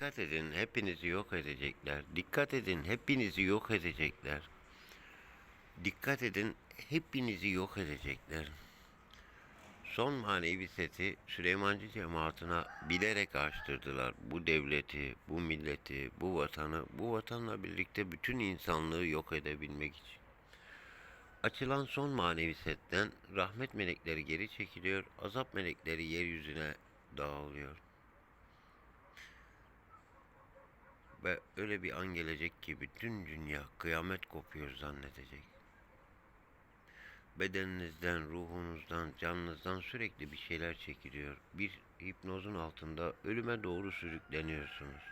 Dikkat edin hepinizi yok edecekler. Dikkat edin hepinizi yok edecekler. Dikkat edin hepinizi yok edecekler. Son manevi seti Süleymancı cemaatine bilerek açtırdılar. Bu devleti, bu milleti, bu vatanı, bu vatanla birlikte bütün insanlığı yok edebilmek için. Açılan son manevi setten rahmet melekleri geri çekiliyor, azap melekleri yeryüzüne dağılıyor. Ve öyle bir an gelecek ki bütün dünya kıyamet kopuyor zannedecek. Bedeninizden, ruhunuzdan, canınızdan sürekli bir şeyler çekiliyor. Bir hipnozun altında ölüme doğru sürükleniyorsunuz.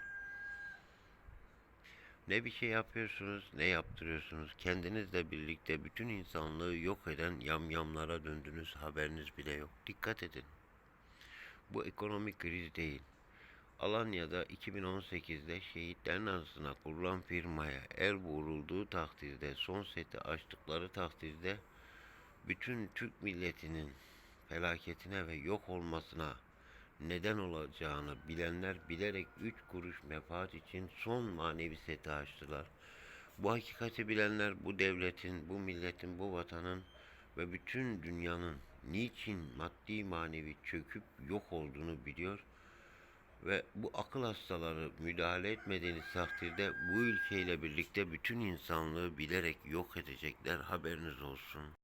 Ne bir şey yapıyorsunuz, ne yaptırıyorsunuz. Kendinizle birlikte bütün insanlığı yok eden yamyamlara döndünüz, haberiniz bile yok. Dikkat edin. Bu ekonomik kriz değil. Alanya'da 2018'de şehitlerin anısına kurulan firmaya el vurulduğu takdirde, son seti açtıkları takdirde bütün Türk milletinin felaketine ve yok olmasına neden olacağını bilenler bilerek üç kuruş menfaat için son manevi seti açtılar. Bu hakikati bilenler bu devletin, bu milletin, bu vatanın ve bütün dünyanın niçin maddi manevi çöküp yok olduğunu biliyor ve bu akıl hastaları müdahale etmediğiniz takdirde bu ülkeyle birlikte bütün insanlığı bilerek yok edecekler haberiniz olsun.